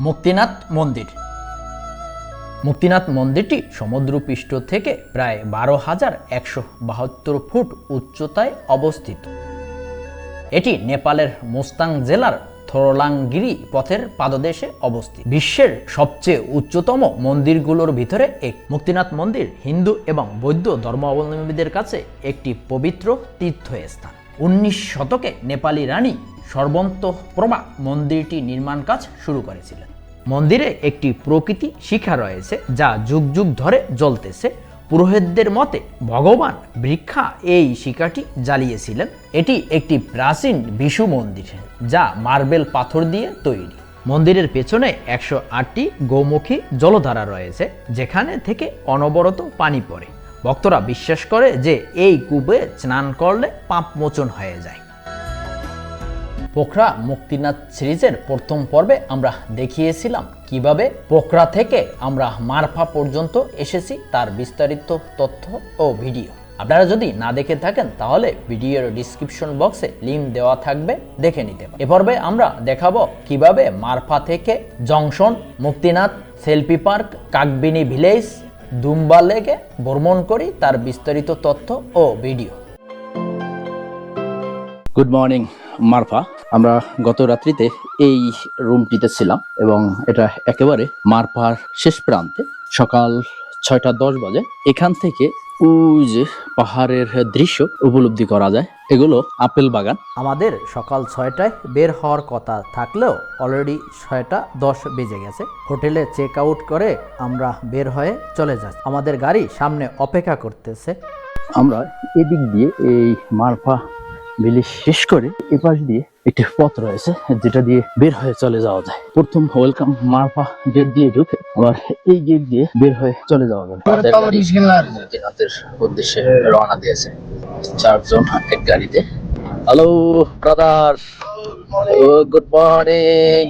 মুক্তিনাথ মন্দির। মুক্তিনাথ মন্দিরটি সমুদ্রপৃষ্ঠ থেকে প্রায় বারো হাজার একশো বাহাত্তর ফুট উচ্চতায় অবস্থিত। এটি নেপালের মোস্তাং জেলার থোরলাংগিরি পথের পাদদেশে অবস্থিত। বিশ্বের সবচেয়ে উচ্চতম মন্দিরগুলোর ভিতরে এক। মুক্তিনাথ মন্দির হিন্দু এবং বৌদ্ধ ধর্মাবলম্বীদের কাছে একটি পবিত্র তীর্থস্থান। উনিশ শতকে নেপালি রানী সর্বন্তপ্রভা মন্দিরটি নির্মাণ কাজ শুরু করেছিলেন। মন্দিরে একটি প্রকৃতি শিখা রয়েছে যা যুগ যুগ ধরে জ্বলতেছে। পুরোহিতদের মতে ভগবান বৃক্ষা এই শিকাটি জ্বালিয়েছিলেন। এটি একটি প্রাচীন বিশু মন্দির যা মার্বেল পাথর দিয়ে তৈরি। মন্দিরের পেছনে একশো আটটি গৌমুখী জলধারা রয়েছে, যেখানে থেকে অনবরত পানি পড়ে। ভক্তরা বিশ্বাস করে যে এই কূপে স্নান করলে পাপ মোচন হয়ে যায় পোখরা মুক্তিনাথ সিরিজের প্রথম পর্বে আমরা দেখিয়েছিলাম কীভাবে পোখরা থেকে আমরা মারফা পর্যন্ত এসেছি তার বিস্তারিত তথ্য ও ভিডিও আপনারা যদি না দেখে থাকেন, তাহলে ভিডিওর ডিসক্রিপশন বক্সে লিঙ্ক দেওয়া থাকবে, দেখে নিতে। এ পর্বে আমরা দেখাবো কীভাবে মারফা থেকে junction, Muktinath, selfie park, Kagbeni village দুম্বা লেগে ভ্রমণ করি তার বিস্তারিত তথ্য ও ভিডিও। Good morning Marpha. আমরা গত রাত্রিতে এই রুমটিতে ছিলাম এবং এটা একেবারে মারফার শেষ প্রান্তে। সকাল ছয়টা দশ বাজে। এখান থেকে যে পাহাড়ের দৃশ্য উপলব্ধি করা যায় এগুলো আপেল বাগান। আমাদের সকাল ছয়টায় বের হওয়ার কথা থাকলেও অলরেডি ছয়টা দশ বেজে গেছে। হোটেলে চেক আউট করে আমরা বের হয়ে চলে যাচ্ছি। আমাদের গাড়ি সামনে অপেক্ষা করতেছে। আমরা এদিক দিয়ে এই মারফা ভিলেজ শেষ করে এপাশ দিয়ে একটি পথ রয়েছে যেটা দিয়ে বের হয়ে চলে যাওয়া যায়। প্রথম ওয়েলকাম মারফা গেট দিয়ে ঢুকে আবার এই গেট দিয়ে বের হয়ে চলে যাওয়া যাবে উদ্দেশ্যে রওনা দিয়েছে চারজন এক গাড়িতে। হ্যালো ব্রাদার গুড মর্নিং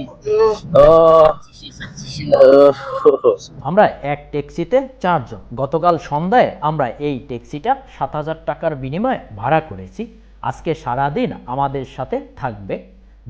আমরা এক ট্যাক্সিতে চারজন। গতকাল সন্ধ্যায় আমরা এই ট্যাক্সিটা সাত হাজার টাকার বিনিময়ে ভাড়া করেছি। আজকে সারাদিন আমাদের সাথে থাকবে।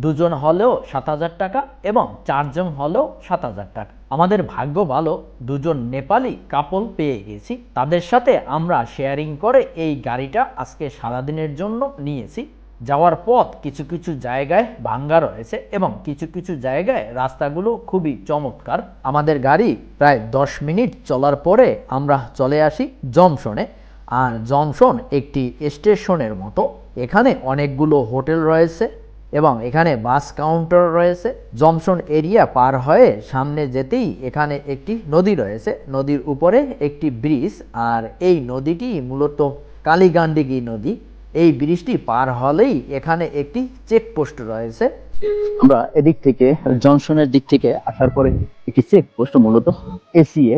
দুজন হলেও সাত হাজার টাকা এবং চারজন হলেও সাত হাজার টাকা। আমাদের ভাগ্য ভালো, দুজন নেপালি কাপল পেয়ে গেছি। তাদের সাথে আমরা শেয়ারিং করে এই গাড়িটা আজকে সারাদিনের জন্য নিয়েছি। যাওয়ার পথ কিছু কিছু জায়গায় ভাঙ্গা রয়েছে এবং কিছু কিছু জায়গায় রাস্তাগুলো খুবই চমৎকার। আমাদের গাড়ি প্রায় দশ মিনিট চলার পরে আমরা চলে আসি জংশনে আর জংশন একটি স্টেশনের মতো। এখানে অনেকগুলো হোটেল রয়েছে এবং এখানে বাস কাউন্টার রয়েছে। জংশন এরিয়া পার হয়ে সামনে যেতেই এখানে একটি নদী রয়েছে। নদীর উপরে একটি ব্রিজ আর এই নদীটি মূলত কালীগান্ডিগি নদী। এই ব্রিজটি পার হলেই এখানে একটি চেকপোস্ট রয়েছে। আমরা এদিক থেকে জংশনের দিক থেকে আসার পরে একটি চেক পোস্ট মূলত এসিএ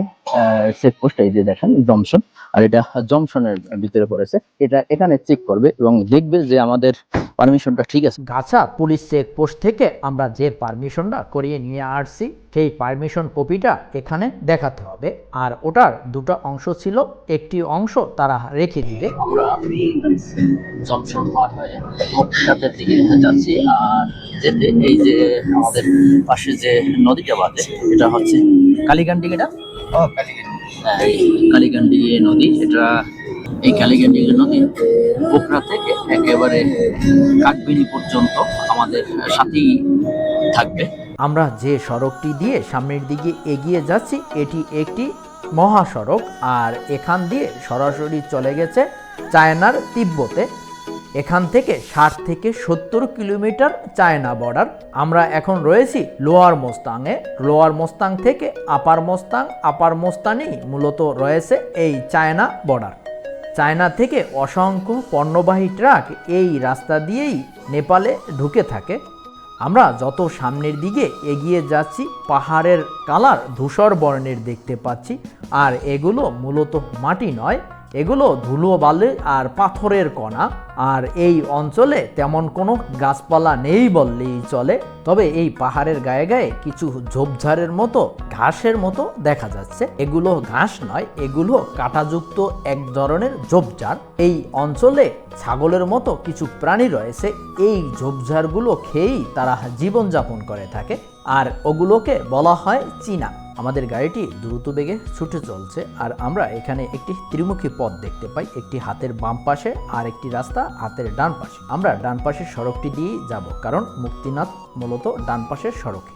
চেক পোস্ট এই যে দেখেন জংশন। আর এটা জংশনের ভিতরে পড়েছে। এটা এখানে চেক করবে এবং দেখবে যে আমাদের পারমিশনটা ঠিক আছে। গাছা পুলিশ চেকপোস্ট থেকে আমরা যে পারমিশনটা করিয়ে নিয়ে আসছি সেই পারমিশন কপিটা এখানে দেখাতে হবে। আর ওটার দুটো অংশ ছিল একটি অংশ তারা রেখে দিবে। আমরা জংশন পার হয়ে দিকে যাচ্ছি আর যেতে এই যে আমাদের পাশে যে নদীটা বাজে এটা হচ্ছে কালীগান্ডি এটা হ্যাঁ, এই কালীগান্ডি নদী এটা এই কালীগান্ডি নদী পোখরা থেকে একেবারে কাকবিনি পর্যন্ত আমাদের সাথেই থাকবে। আমরা যে সড়কটি দিয়ে সামনের দিকে এগিয়ে যাচ্ছি এটি একটি মহাসড়ক আর এখান দিয়ে সরাসরি চলে গেছে চায়নার তিব্বতে। এখান থেকে ষাট থেকে সত্তর কিলোমিটার চায়না বর্ডার। আমরা এখন রয়েছি লোয়ার মোস্তাংয়ে। লোয়ার মোস্তাং থেকে আপার মোস্তাং, আপার মোস্তানি মূলত রয়েছে এই চায়না বর্ডার। চায়না থেকে অসংখ্য পণ্যবাহী ট্রাক এই রাস্তা দিয়েই নেপালে ঢুকে থাকে। আমরা যত সামনের দিকে এগিয়ে যাচ্ছি, পাহাড়ের কালার ধূসর বর্ণের দেখতে পাচ্ছি। আর এগুলো মূলত মাটি নয় এগুলো ধুলো বালি আর পাথরের কণা। আর এই অঞ্চলে তেমন কোনো গাছপালা নেই বললেই চলে। তবে এই পাহাড়ের গায়ে গায়ে কিছু ঝোপঝাড়ের মতো, ঘাসের মতো দেখা যাচ্ছে। এগুলো ঘাস নয়, এগুলো কাঁটাযুক্ত এক ধরনের ঝোপঝাড়। এই অঞ্চলে ছাগলের মতো কিছু প্রাণী রয়েছে। এই ঝোপঝাড়গুলো খেয়েই তারা জীবনযাপন করে থাকে। আর ওগুলোকে বলা হয় চীনা। আমাদের গাড়িটি দ্রুত বেগে ছুটে চলছে আর আমরা এখানে একটি ত্রিমুখী পথ দেখতে পাই। একটি হাতের বাম পাশে আর একটি রাস্তা হাতের ডান পাশে। আমরা ডান পাশের সড়কটি দিয়ে যাব, কারণ মুক্তিনাথ মূলত ডান পাশের সড়কে।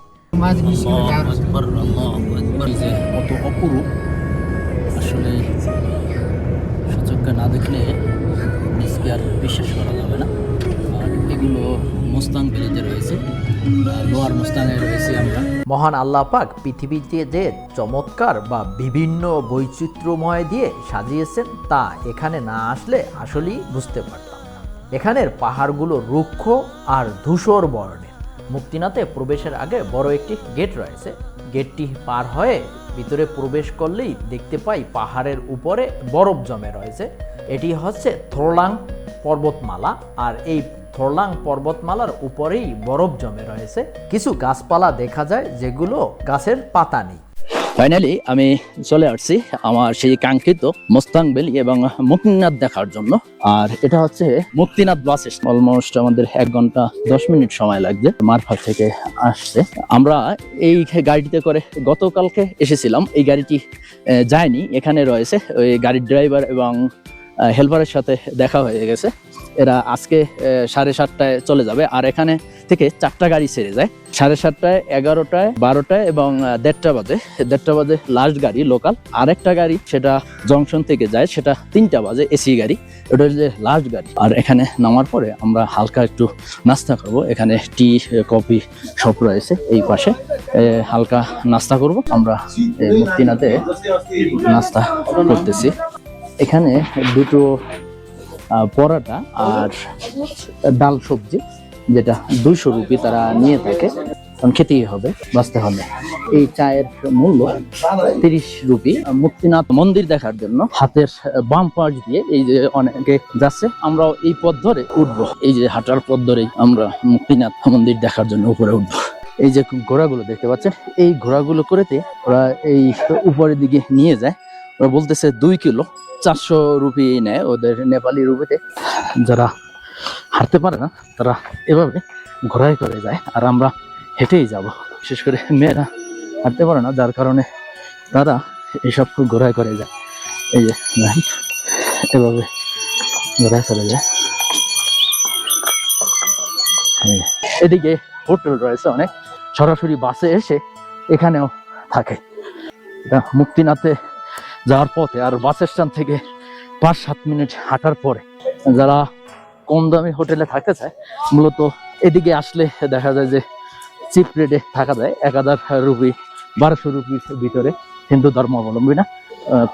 না দেখলে নিজকে আর বিশ্বাস করা যাবে না। আর এগুলো মোস্তাং রয়েছে। লোয়ার মোস্তাঙে রয়েছে আমরা। মহান আল্লাহ পাক পৃথিবীতে যে চমৎকার বা বিভিন্ন বৈচিত্র্যময় দিয়ে সাজিয়েছেন তা এখানে না আসলে আসলেই বুঝতে পারতাম এখানের পাহাড়গুলো রুক্ষ আর ধূসর বর্ণের। মুক্তিনাথে প্রবেশের আগে বড় একটি গেট রয়েছে। গেটটি পার হয়ে ভিতরে প্রবেশ করলেই দেখতে পাই পাহাড়ের উপরে বরফ জমে রয়েছে। এটি হচ্ছে থ্রোলাং পর্বতমালা আর এই থরলাং পর্বতমালার উপরেই বরফ জমে রয়েছে। কিছু গাছপালা দেখা যায়, যেগুলো গাছের পাতা নেই। ফাইনালি আমি চলে আসছি আমার সেই কাঙ্ক্ষিত মোস্তাং ভ্যালি এবং মুক্তিনাথ দেখার জন্য। আর এটা হচ্ছে মুক্তিনাথ বাস অলমোস্ট আমাদের এক ঘণ্টা দশ মিনিট সময় লাগবে মারফা থেকে আসছে আমরা এই গাড়িতে করে গতকালকে এসেছিলাম। এই গাড়িটি যায়নি। এখানে রয়েছে ওই গাড়ির ড্রাইভার এবং হেল্পারের সাথে দেখা হয়ে গেছে। এরা আজকে সাড়ে সাতটায় চলে যাবে। আর এখানে থেকে চারটা গাড়ি ছেড়ে যায়। সাড়ে সাতটায়, এগারোটায়, বারোটায় এবং দেড়টা বাজে। দেড়টা বাজে লাস্ট গাড়ি লোকাল আরেকটা গাড়ি সেটা জংশন থেকে যায়, সেটা তিনটা বাজে এসি গাড়ি। ওটা হচ্ছে লাস্ট গাড়ি। আর এখানে নামার পরে আমরা হালকা একটু নাস্তা করব। এখানে টি, কফি সব রয়েছে এই পাশে। হালকা নাস্তা করব। আমরা মুক্তিনাথে নাস্তা করতেছি। এখানে দুটো পরোটা আর ডাল সবজি, যেটা দুইশো রুপি তারা নিয়ে থাকে। কারণ খেতেই হবে, বাঁচতে হবে। এই চায়ের মূল্য তিরিশ রুপি। মুক্তিনাথ মন্দির দেখার জন্য হাতের বাম পাশ দিয়ে এই যে অনেকে যাচ্ছে, আমরাও এই পথ ধরে উঠবো। এই যে হাঁটার পথ ধরেই আমরা মুক্তিনাথ মন্দির দেখার জন্য উপরে উঠবো। এই যে ঘোড়াগুলো দেখতে পাচ্ছেন, এই ঘোড়াগুলো করেতে ওরা এই উপরের দিকে নিয়ে যায়। বলতেছে দুই কিলো, চারশো রুপি নেয় ওদের নেপালি রুপিতে। যারা হাঁটতে পারে না, তারা এভাবে ঘোড়ায় করে যায় আর আমরা হেঁটেই যাব। বিশেষ করে মেয়েরা হাঁটতে পারে না, যার কারণে তারা এইসব ঘোড়ায় করে যায়। এই যে এভাবে ঘোড়ায় করে যায়। এদিকে হোটেল রয়েছে অনেক। সরাসরি বাসে এসে এখানেও থাকে। মুক্তিনাথে যাওয়ার পথে আর বাস স্ট্যান্ড থেকে পাঁচ, সাত মিনিট হাঁটার পরে যারা কম দামি হোটেলে থাকতে চায়, মূলত এদিকে আসলে দেখা যায় যে চিপ রেটে থাকা যায়, এক হাজার রুপি, বারোশো রুপির ভিতরে হিন্দু ধর্মাবলম্বীরা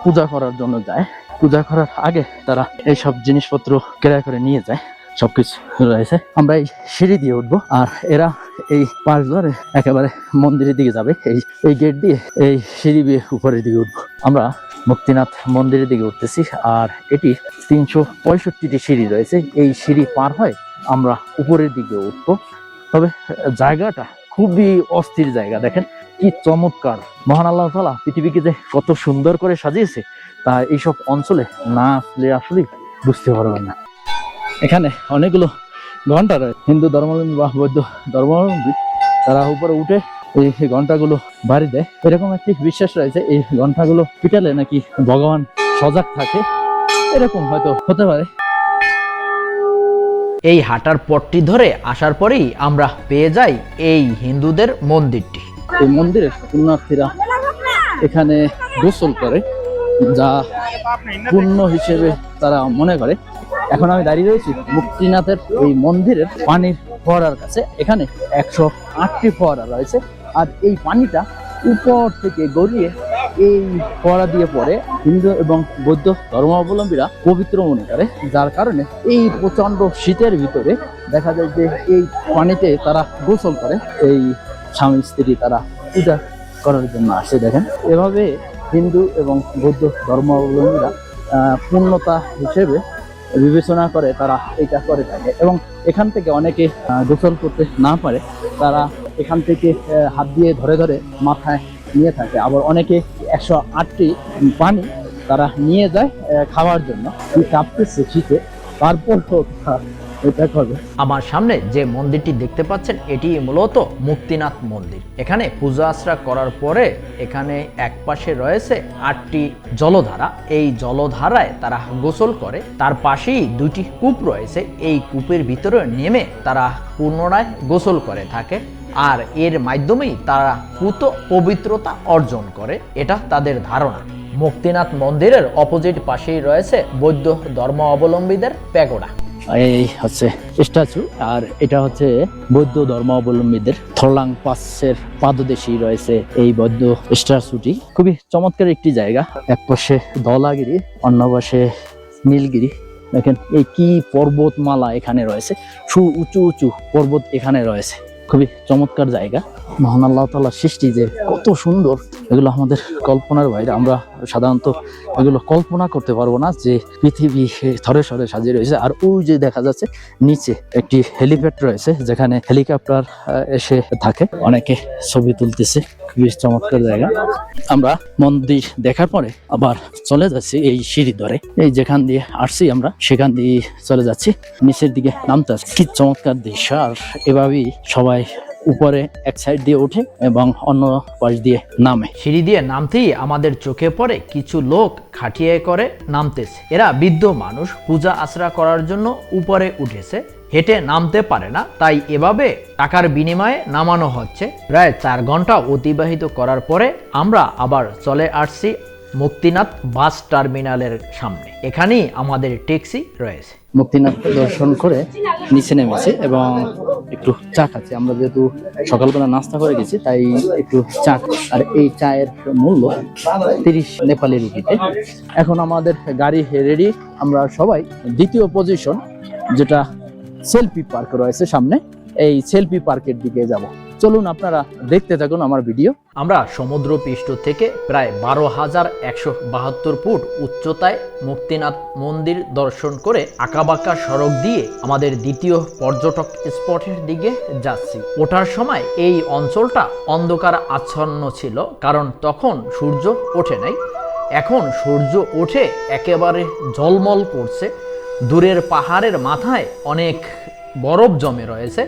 পূজা করার জন্য যায়। পূজা করার আগে তারা এইসব জিনিসপত্র ক্রয় করে নিয়ে যায়। সবকিছু রয়েছে। আমরা এই সিঁড়ি দিয়ে উঠবো আর এরা এই পাশ ধরে একেবারে মন্দিরের দিকে যাবে। এই এই গেট দিয়ে এই সিঁড়ি দিয়ে উপরের দিকে উঠবো। আমরা মুক্তিনাথ মন্দিরের দিকে উঠতেছি আর এটি তিনশো পঁয়ষট্টিটি সিঁড়ি রয়েছে। এই সিঁড়ি পার হয় আমরা উপরের দিকে উঠবো। তবে জায়গাটা খুবই অস্থির জায়গা, দেখেন কি চমৎকার। মহান আল্লাহ তালা পৃথিবীকে যে কত সুন্দর করে সাজিয়েছে, তা এইসব অঞ্চলে না আসলে আসলে বুঝতে পারবেন না। এখানে অনেকগুলো ঘণ্টা রয়েছে হিন্দু ধর্মাবলম্বী বা বৌদ্ধ ধর্মাবলম্বী তারা উপরে উঠে এই ঘন্টাগুলো বাড়ি দেয়। এরকম একটি বিশ্বাস রয়েছে এই ঘন্টাগুলো পিটালে নাকি ভগবান সজাগ থাকে? এরকম হয়তো হতে পারে। এই হাঁটার পথটি ধরে আসার পরেই আমরা পেয়ে যাই এই হিন্দুদের মন্দিরটি। এই মন্দিরে পুণ্যার্থীরা এখানে গোসল করে যা পুণ্য হিসেবে তারা মনে করে। এখন আমি দাঁড়িয়ে রয়েছি মুক্তিনাথের এই মন্দিরের পানির ফোয়ারার কাছে। এখানে একশো আটটি ফোয়ারা রয়েছে। আর এই পানিটা উপর থেকে গড়িয়ে এই ফোয়ারা দিয়ে পড়ে হিন্দু এবং বৌদ্ধ ধর্মাবলম্বীরা পবিত্র মনে করে। যার কারণে এই প্রচণ্ড শীতের ভিতরে দেখা যায় যে এই পানিতে তারা গোসল করে। এই স্বামী স্ত্রী তারা পূজা করার জন্য আসে দেখেন। এভাবে হিন্দু এবং বৌদ্ধ ধর্মাবলম্বীরা পূর্ণতা হিসেবে বিবেচনা করে তারা এটা করে থাকে। এবং এখান থেকে অনেকে গোসল করতে না পারে, তারা এখান থেকে হাত দিয়ে ধরে ধরে মাথায় নিয়ে থাকে। আবার অনেকে একশো আটটি পানি তারা নিয়ে যায় খাওয়ার জন্য। কি কাঁপতেছে শীতে তারপর আমার সামনে যে মন্দিরটি দেখতে পাচ্ছেন, এটি মূলত মুক্তিনাথ মন্দির। এখানে পূজা আশ্রা করার পরে এখানে এক পাশে রয়েছে আটটি জলধারা। এই জলধারায় তারা গোসল করে। তার পাশেই দুইটি কূপ রয়েছে। এই কূপের ভিতরে নেমে তারা পুনরায় গোসল করে থাকে আর এর মাধ্যমেই তারা পুত পবিত্রতা অর্জন করে। এটা তাদের ধারণা। মুক্তিনাথ মন্দিরের অপোজিট পাশেই রয়েছে বৌদ্ধ ধর্ম অবলম্বীদের প্যাগোডা। এই হচ্ছে স্ট্যাচু, আর এটা হচ্ছে বৌদ্ধ ধর্মাবলম্বীদের থরলাং পাসের পাদদেশী রয়েছে এই বৌদ্ধ স্ট্যাচুটি। খুবই চমৎকার একটি জায়গা। এক পাশে ধলাগিরি, অন্য পাশে নীলগিরি। দেখেন, এই কি পর্বতমালা এখানে রয়েছে। সু, উঁচু উঁচু পর্বত এখানে রয়েছে। খুবই চমৎকার জায়গা। মহান আল্লাহ তাল্লাহ সৃষ্টি যে কত সুন্দর, এগুলো আমাদের কল্পনার বাইরে। আমরা সাধারণত এগুলো কল্পনা করতে পারব না যে পৃথিবী থরে সরে সাজিয়ে রয়েছে। আর ওই যে দেখা যাচ্ছে, নিচে একটি হেলিপ্যাড রয়েছে, যেখানে হেলিকপ্টার এসে থাকে। অনেকে ছবি তুলতেছে খুবই চমৎকার জায়গা। আমরা মন্দির দেখার পরে আবার চলে যাচ্ছি এই সিঁড়ি ধরে। এই যেখান দিয়ে আসছি আমরা, সেখান দিয়ে চলে যাচ্ছি। নিচের দিকে নামতে কি চমৎকার দৃশ্য। আর এভাবেই সবাই উপরে এক সাইড দিয়ে ওঠে এবং অন্য পাশ দিয়ে নামে। সিঁড়ি দিয়ে নামতেই আমাদের চোখে পড়ে কিছু লোক খাটিয়ে করে নামতেছে। এরা বৃদ্ধ মানুষ পূজা আশ্রা করার জন্য উপরে উঠেছে। হেঁটে নামতে পারে না তাই এভাবে টাকার বিনিময়ে নামানো হচ্ছে। প্রায় চার ঘণ্টা অতিবাহিত করার পরে আমরা আবার চলে আসছি মুক্তিনাথ বাস টার্মিনালের সামনে। এখানেই আমাদের ট্যাক্সি রয়েছে। মুক্তিনাথ দর্শন করে নিচে নেমেছে এবং একটু চা খাচ্ছি আমরা যেহেতু সকালবেলা নাস্তা করে গেছি, তাই একটু চা আর এই চায়ের মূল্য তিরিশ নেপালি রুপিতে। এখন আমাদের গাড়ি রেডি আমরা সবাই দ্বিতীয় পজিশন যেটা সেলফি পার্ক রয়েছে সামনে, এই সেলফি পার্কের দিকে যাব। চলুন আপনারা দেখতে থাকুন আমার ভিডিও। আমরা সমুদ্র পৃষ্ঠ থেকে প্রায় বারো হাজার একশো বাহাত্তর ফুট উচ্চতায় মুক্তিনাথ মন্দির দর্শন করে আঁকাবাঁকা সড়ক দিয়ে আমাদের দ্বিতীয় পর্যটক স্পটের দিকে যাচ্ছি। ওঠার সময় এই অঞ্চলটা অন্ধকার আচ্ছন্ন ছিল, কারণ তখন সূর্য ওঠে নাই। এখন সূর্য ওঠে একেবারে ঝলমল করছে। দূরের পাহাড়ের মাথায় অনেক বরফ জমে রয়েছে।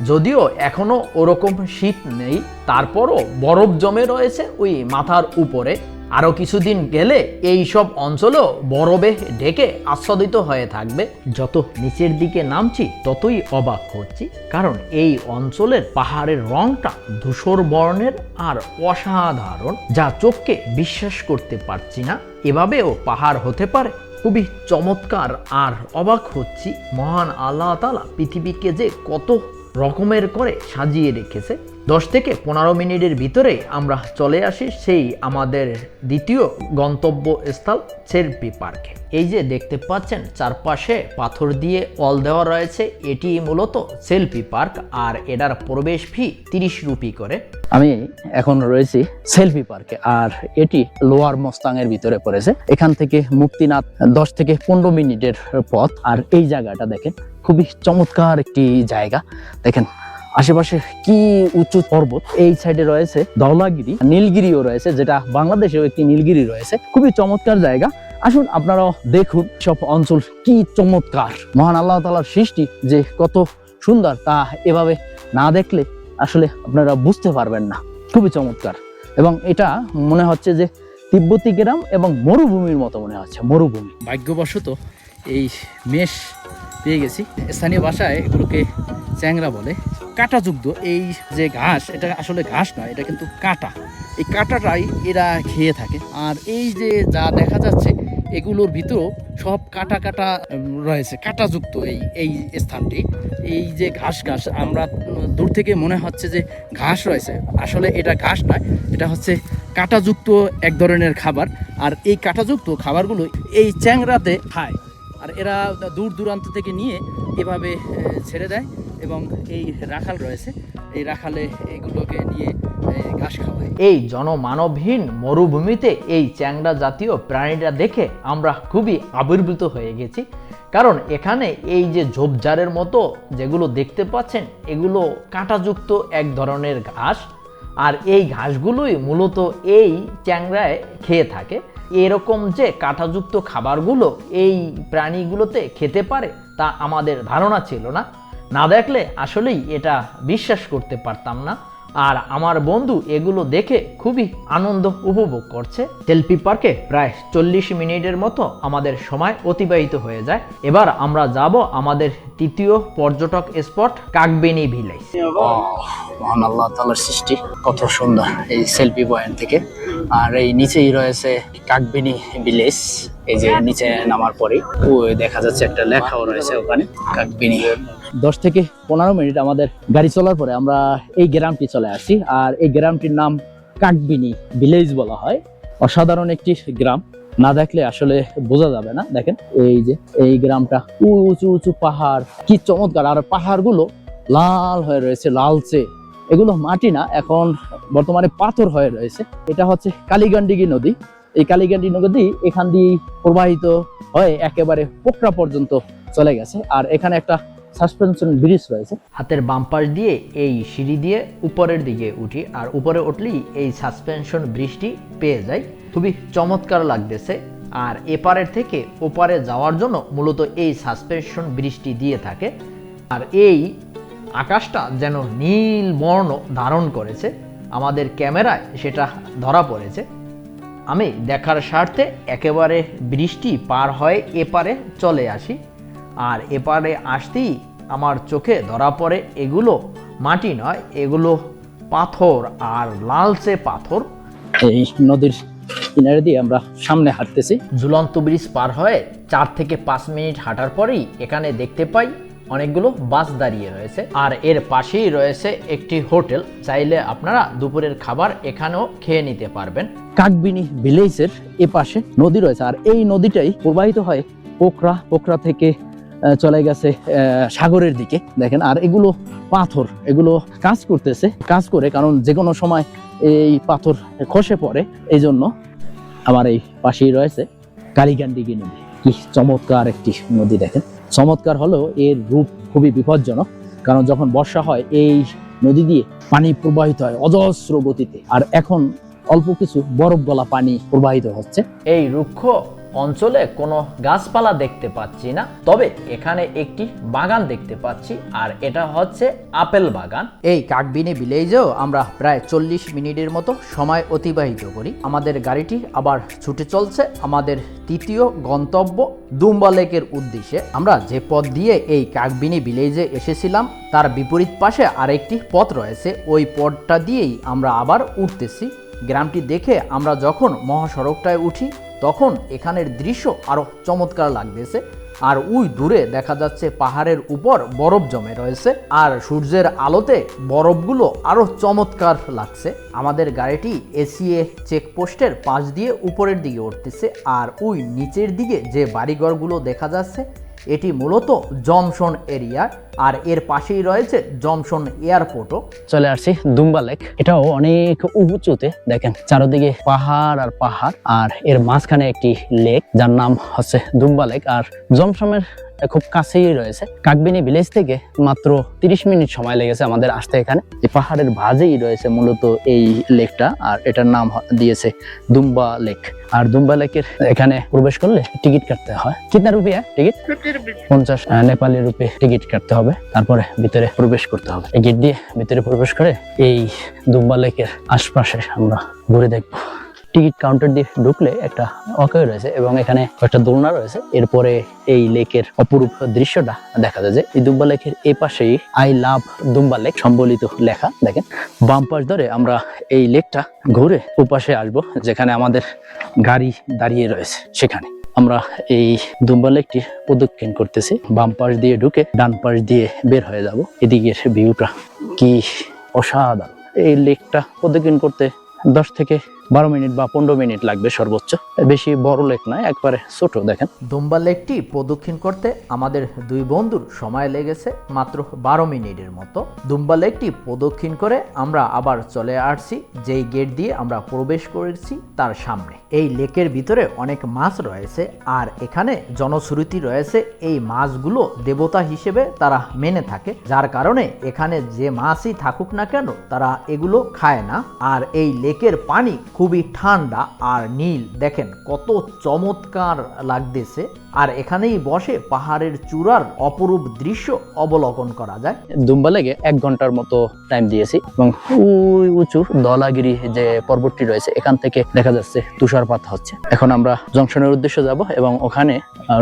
যদিও এখনও ওরকম শীত নেই, তারপরও বরফ জমে রয়েছে ওই মাথার উপরে। আরও কিছুদিন গেলে এই সব অঞ্চলেও বরফে ঢেকে আচ্ছাদিত হয়ে থাকবে। যত নিচের দিকে নামছি, ততই অবাক হচ্ছি, কারণ এই অঞ্চলের পাহাড়ের রংটা ধূসর বর্ণের আর অসাধারণ, যা চোখকে বিশ্বাস করতে পারছি না। এভাবেও পাহাড় হতে পারে। খুবই চমৎকার আর অবাক হচ্ছি। মহান আল্লাহ তালা পৃথিবীকে যে কত রকমের করে সাজিয়ে রেখেছে। দশ থেকে পনেরো মিনিটের ভিতরে আমরা চলে আসি সেই আমাদের দ্বিতীয় গন্তব্যস্থল সেলফি পার্কে। এই যে দেখতে পাচ্ছেন, চারপাশে পাথর দিয়ে অল দেওয়া রয়েছে। এটি মূলত সেলফি পার্ক, আর এটার প্রবেশ ফি তিরিশ রুপি করে। আমি এখন রয়েছি সেলফি পার্কে, আর এটি লোয়ার মস্তাং এর ভিতরে পড়েছে। এখান থেকে মুক্তিনাথ দশ থেকে পনেরো মিনিটের পথ, আর এই জায়গাটা দেখেন খুবই চমৎকার একটি জায়গা। দেখেন, আশেপাশে কি উঁচু পর্বত। এই সাইডে রয়েছে ধওলাগিরি নীলগিরিও রয়েছে, যেটা বাংলাদেশেও একটি নীলগিরি রয়েছে। খুবই চমৎকার জায়গা। আসুন, আপনারাও দেখুন সব অঞ্চল কি চমৎকার। মহান আল্লাহ তালার সৃষ্টি যে কত সুন্দর, তা এভাবে না দেখলে আসলে আপনারা বুঝতে পারবেন না। খুবই চমৎকার। এবং এটা মনে হচ্ছে যে তিব্বতী গ্রাম এবং মরুভূমির মতো মনে হচ্ছে, মরুভূমি। ভাগ্যবশত এই মেষ পেয়ে গেছি। স্থানীয় ভাষায় এগুলোকে চ্যাংরা বলে। কাঁটাযুক্ত এই যে ঘাস, এটা আসলে ঘাস নয়, এটা কিন্তু কাঁটা। এই কাঁটাটাই এরা খেয়ে থাকে। আর এই যে যা দেখা যাচ্ছে, এগুলোর ভিতরেও সব কাটা কাটা রয়েছে। কাঁটাযুক্ত এই এই স্থানটি। এই যে ঘাস ঘাস, আমরা দূর থেকে মনে হচ্ছে যে ঘাস রয়েছে। আসলে এটা ঘাস নয়, এটা হচ্ছে কাঁটাযুক্ত এক ধরনের খাবার। আর এই কাঁটাযুক্ত খাবারগুলো এই চ্যাংরাতে খায়। আর এরা দূর দূরান্ত থেকে নিয়ে এভাবে ছেড়ে দেয় এবং এই রাখাল রয়েছে। এই রাখালে এগুলোকে নিয়ে ঘাস খাওয়ায়। এই জনমানবহীন মরুভূমিতে এই চ্যাংড়া জাতীয় প্রাণীরা দেখে আমরা খুবই আবির্ভূত হয়ে গেছি। কারণ এখানে এই যে ঝোপঝাড়ের মতো যেগুলো দেখতে পাচ্ছেন, এগুলো কাঁটাযুক্ত এক ধরনের ঘাস। আর এই ঘাসগুলোই মূলত এই চ্যাংড়ায় খেয়ে থাকে। এরকম যে কাঁটাযুক্ত খাবারগুলো এই প্রাণীগুলোতে খেতে পারে, তা আমাদের ধারণা ছিল না। না দেখলে আসলেই এটা বিশ্বাস করতে পারতাম না। আর আমার বন্ধু এগুলো দেখে খুবই আনন্দ উপভোগ করছে। টেলপি পার্কে প্রায় চল্লিশ মিনিটের মতো আমাদের সময় অতিবাহিত হয়ে যায়। এবার আমরা যাব আমাদের তৃতীয় পর্যটক স্পট, কাকবেনি ভিলেজ। আল্লাহ তালার সৃষ্টি, কত সুন্দর এই সেলফি পয়েন্ট থেকে। আর এই নিচেই রয়েছে কাকবিনী ভিলেজ। এই যে নিচে নামার পরে দেখা যাচ্ছে একটা লেখাও রয়েছে ওখানে, কাকবিনী। দশ থেকে পনেরো মিনিট আমাদের গাড়ি চলার পরে আমরা এই গ্রামটি চলে আসি আর এই গ্রামটির নাম কাকবিনী ভিলেজ বলা হয়। অসাধারণ একটি গ্রাম। না দেখলে আসলে বোঝা যাবে না। দেখেন, এই যে এই গ্রামটা উঁচু উঁচু পাহাড়। কি চমৎকার। আর পাহাড়গুলো লাল হয়ে রয়েছে, লালচে। এগুলো মাটি না, এখন বর্তমানে পাথর হয়ে রয়েছে। এটা হচ্ছে কালীগান্ডিগি নদী। এই কালীগান্ডি নদী এখান দিয়ে প্রবাহিত হয়ে একেবারে পোকরা পর্যন্ত চলে গেছে। আর এখানে একটা সাসপেনশন ব্রিজ রয়েছে। হাতের বাম পাশ দিয়ে এই সিঁড়ি দিয়ে উপরের দিকে উঠি, আর উপরে উঠলেই এই সাসপেনশন ব্রিজটি পেয়ে যাই। খুবই চমৎকার লাগতেছে। আর এপারের থেকে ওপারে যাওয়ার জন্য মূলত এই সাসপেনশন ব্রিজটি দিয়ে থাকে। আর এই আকাশটা যেন নীল বর্ণ ধারণ করেছে আমাদের ক্যামেরায় সেটা ধরা পড়েছে। আমি দেখার স্বার্থে একেবারে বৃষ্টি পার হয়ে এপারে চলে আসি আর এপারে আসতেই আমার চোখে ধরা পড়ে এগুলো মাটি নয় এগুলো পাথর আর লালচে পাথর। এই নদীর কিনারে দিয়ে আমরা সামনে হাঁটতেছি। ঝুলন্ত ব্রিজ পার হয়ে চার থেকে পাঁচ মিনিট হাঁটার পরেই এখানে দেখতে পাই অনেকগুলো বাস দাঁড়িয়ে রয়েছে। আর এর পাশেই রয়েছে একটি হোটেল। চাইলে আপনারা দুপুরের খাবার এখানেও খেয়ে নিতে পারবেন। কাকবিনী ভিলেজের এ পাশে নদী রয়েছে। আর এই নদীটাই প্রবাহিত হয় পোখরা পোখরা থেকে চলে গেছে সাগরের দিকে। দেখেন, আর এগুলো পাথর। এগুলো কাজ করতেছে। কাজ করে, কারণ যে কোনো সময় এই পাথর খসে পড়ে। এই জন্য আমার এই পাশেই রয়েছে কালীগান্ডিগি নদী। কি চমৎকার একটি নদী, দেখেন। চমৎকার হলেও এর রূপ খুবই বিপজ্জনক, কারণ যখন বর্ষা হয়, এই নদী দিয়ে পানি প্রবাহিত হয় অজস্র গতিতে। আর এখন অল্প কিছু বরফ গলা পানি প্রবাহিত হচ্ছে। এই রুক্ষ অঞ্চলে কোনো গাছপালা দেখতে পাচ্ছি না। তবে এখানে একটি বাগান দেখতে পাচ্ছি, আর এটা হচ্ছে আপেল বাগান। এই কাকবিনী ভিলেজেও আমরা প্রায় চল্লিশ মিনিটের মতো সময় অতিবাহিত করি। আমাদের গাড়িটি আবার ছুটে চলছে আমাদের তৃতীয় গন্তব্য দুম্বা লেকের উদ্দেশ্যে। আমরা যে পথ দিয়ে এই কাকবিনী ভিলেজে এসেছিলাম, তার বিপরীত পাশে আরেকটি পথ রয়েছে। ওই পথটা দিয়েই আমরা আবার উঠতেছি। গ্রামটি দেখে আমরা যখন মহাসড়কটায় উঠি তখন এখানের দৃশ্য আরও চমৎকার লাগতেছে। আর ওই দূরে দেখা যাচ্ছে পাহাড়ের উপর বরফ জমে রয়েছে। আর সূর্যের আলোতে বরফগুলো আরও চমৎকার লাগছে। আমাদের গাড়িটি এসিএ চেকপোস্টের পাশ দিয়ে উপরের দিকে উঠতেছে। আর ওই নিচের দিকে যে বাড়িঘরগুলো দেখা যাচ্ছে, এটি মূলত জমশন এরিয়া। আর এর পাশেই রয়েছে জমশন এয়ারপোর্টও। চলে আসছি দুম্বা লেক। এটাও অনেক উঁচুতে দেখেন চারদিকে পাহাড় আর পাহাড় আর এর মাঝখানে একটি লেক যার নাম হচ্ছে দুম্বা লেক আর জমসমের খুব কাছেই রয়েছে। কাকবিনী ভিলেজ থেকে মাত্র তিরিশ মিনিট সময় লেগেছে আমাদের আসতে এখানে। এই পাহাড়ের ভাজেই রয়েছে মূলত এই লেকটা আর এটার নাম দিয়েছে দুম্বা লেক। আর দুম্বা লেকের এখানে প্রবেশ করলে টিকিট কাটতে হয়। কিতনা রুপিয়া টিকিট? পঞ্চাশ আহ, নেপালি রুপি টিকিট কাটতে হবে। তারপরে ভিতরে প্রবেশ করতে হবে। এই গেট দিয়ে ভিতরে প্রবেশ করে এই দুম্বা লেকের আশপাশে আমরা ঘুরে দেখব। টিকিট কাউন্টার দিয়ে ঢুকলে একটা অকয় রয়েছে এবং এখানে একটা দোলনা রয়েছে। এরপরে এই লেকের অপরূপ দৃশ্যটা দেখা যায় যে এই দুম্বা লেকের এই পাশেই আই লাভ দুম্বা লেক সম্বলিত লেখা। দেখেন, বাম পাশ ধরে আমরা এই লেকটা ঘুরে ওপাশে আসব, যেখানে আমাদের গাড়ি দাঁড়িয়ে রয়েছে, সেখানে। আমরা এই দুম্বা লেকটি প্রদক্ষিণ করতেছি। বাম পাশ দিয়ে ঢুকে ডান পাশ দিয়ে বের হয়ে যাব। এসে ভিউটা কি অসাধারণ। এই লেকটা প্রদক্ষিণ করতে দশ থেকে বারো মিনিট বা পনেরো মিনিট লাগবে সর্বোচ্চ। বেশি বড় লেক নয়, একবারে ছোট, দেখেন। দুম্বা লেকটি প্রদক্ষিণ করতে আমাদের দুই বন্ধুর সময় লেগেছে মাত্র বারো মিনিটের মতো। দুম্বা লেকটি প্রদক্ষিণ করে আমরা আবার চলে আসছি, যেই গেট দিয়ে আমরা প্রবেশ করেছি তার সামনে। এই লেকের ভিতরে অনেক মাছ রয়েছে, আর এখানে জনশ্রুতি রয়েছে, এই মাছগুলো দেবতা হিসেবে তারা মেনে থাকে। যার কারণে এখানে যে মাছই থাকুক না কেন, তারা এগুলো খায় না। আর এই লেকের পানি খুবই ঠান্ডা আর নীল। দেখেন কত চমৎকার লাগতেছে। আর এখানেই বসে পাহাড়ের চূড়ার অপরূপ দৃশ্য অবলোকন করা যায়। দুম্বা লেগে এক ঘণ্টার মতো টাইম দিয়েছি এবং ওই উঁচু দলাগিরি যে পর্বতটি রয়েছে এখান থেকে দেখা যাচ্ছে তুষারপাত হচ্ছে। এখন আমরা জংশনের উদ্দেশ্যে যাব এবং ওখানে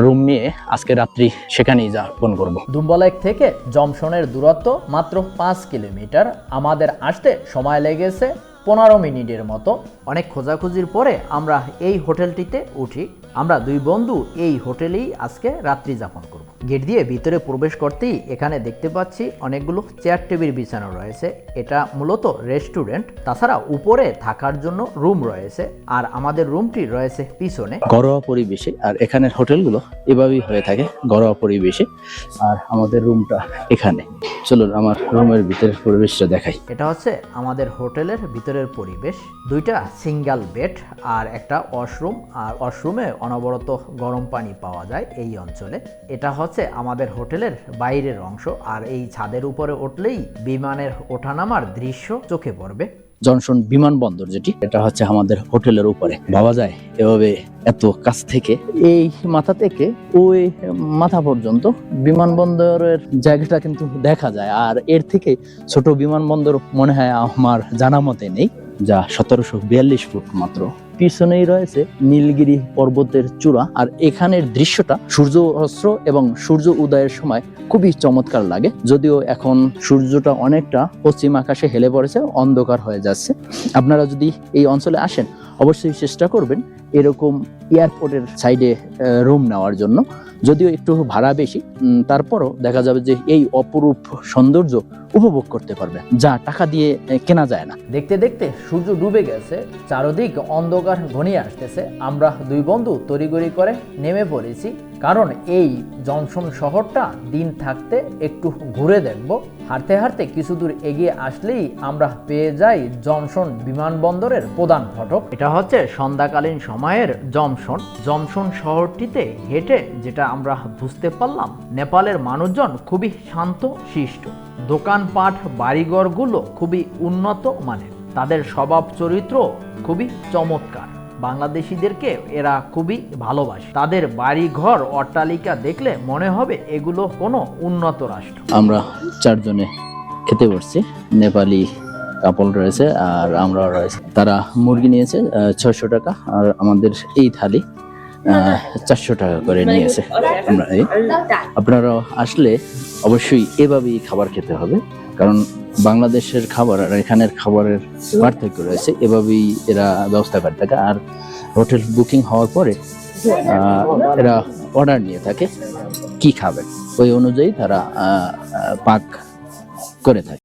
রুম নিয়ে আজকে রাত্রি সেখানেই যাপন করব। দুম্বা লেক থেকে জংশনের দূরত্ব মাত্র পাঁচ কিলোমিটার। আমাদের আসতে সময় লেগেছে পনেরো মিনিটের মতো। অনেক খোঁজাখুঁজির পরে আমরা এই হোটেলটিতে উঠি। আমরা দুই বন্ধু এই হোটেলেই আজকে রাত্রি যাপন করব। গেট দিয়ে ভিতরে প্রবেশ করতেই এখানে দেখতে পাচ্ছি অনেকগুলো চেয়ার টেবিল বিছানো রয়েছে। এটা মূলত রেস্টুরেন্ট তাছাড়া উপরে থাকার জন্য রুম রয়েছে আর আমাদের রুমটি রয়েছে পিছনে। ঘরোয়া পরিবেশে আর এখানের হোটেলগুলো এভাবেই হয়ে থাকে ঘরোয়া পরিবেশে আর আমাদের রুমটা এখানে। চলুন আমার রুমের ভিতরের পরিবেশটা দেখাই। এটা হচ্ছে আমাদের হোটেলের ভিতরের পরিবেশ। দুইটা সিঙ্গেল বেড আর একটা ওয়াশরুম। আর ওয়াশরুমে অনবরত গরম পানি পাওয়া যায় এই অঞ্চলে। এটা হচ্ছে আমাদের হোটেলের বাইরের অংশ, আর এই ছাদের উপরে উঠলেই বিমানের ওঠানামার দৃশ্য চোখে পড়বে। জনসন বিমানবন্দর যেটি, এটা হচ্ছে আমাদের হোটেলের উপরে। ভাবা যায় এভাবে এত কাছ থেকে। এই মাথা থেকে ওই মাথা পর্যন্ত বিমানবন্দরের জায়গাটা কিন্তু দেখা যায়, আর এর থেকে ছোট বিমানবন্দর মনে হয় আমার জানা মতে নেই, যা সতেরোশো বিয়াল্লিশ ফুট মাত্র। পিছনেই রয়েছে নীলগিরি পর্বতের চূড়া। আর এখানের দৃশ্যটা সূর্য অস্ত্র এবং সূর্য উদয়ের সময় খুবই চমৎকার লাগে। যদিও এখন সূর্যটা অনেকটা পশ্চিম আকাশে হেলে পড়েছে, অন্ধকার হয়ে যাচ্ছে। আপনারা যদি এই অঞ্চলে আসেন অবশ্যই চেষ্টা করবেন এরকম এয়ারপোর্টের সাইডে রুম নেওয়ার জন্য। যদিও একটু ভাড়া বেশি তারপরও দেখা যাবে যে এই অপরূপ সৌন্দর্য উপভোগ করতে পারবে, যা টাকা দিয়ে কেনা যায় না। দেখতে দেখতে সূর্য ডুবে গেছে, চারদিক অন্ধকার ঘনিয়ে আসতেছে। আমরা দুই বন্ধু তড়িগড়ি করে নেমে পড়েছি, কারণ এই জংশন শহরটা দিন থাকতে একটু ঘুরে দেখব। হাঁটতে হাঁটতে কিছু দূর এগিয়ে আসলেই আমরা পেয়ে যাই জংশন বিমানবন্দরের প্রধান ফটক এটা হচ্ছে সন্ধ্যাকালীন সময়ের জমশন। জমশন শহরটিতে হেঁটে যেটা আমরা বুঝতে পারলাম, নেপালের মানুষজন খুবই শান্ত, শিষ্ট। দোকানপাট, বাড়িঘরগুলো খুবই উন্নত মানের। তাদের স্বভাব চরিত্র খুবই চমৎকার। বাংলাদেশিদেরকে এরা খুবই ভালোবাসে। তাদের বাড়ি ঘর অট্টালিকা দেখলে মনে হবে এগুলো কোনো উন্নত রাষ্ট্র। আমরা চারজনে খেতে বসছি। নেপালি কাপল রয়েছে আর আমরা রয়েছে। তারা মুরগি নিয়েছে ছয়শো টাকা আর আমাদের এই থালি চারশো টাকা করে নিয়েছে। আমরা আপনারা আসলে অবশ্যই এভাবেই খাবার খেতে হবে। কারণ বাংলাদেশের খাবার আর এখানের খাবারের পার্থক্য রয়েছে। এভাবেই এরা ব্যবস্থা করে থাকে। আর হোটেল বুকিং হওয়ার পরে এরা অর্ডার নিয়ে থাকে কি খাবেন ওই অনুযায়ী তারা পাক করে থাকে।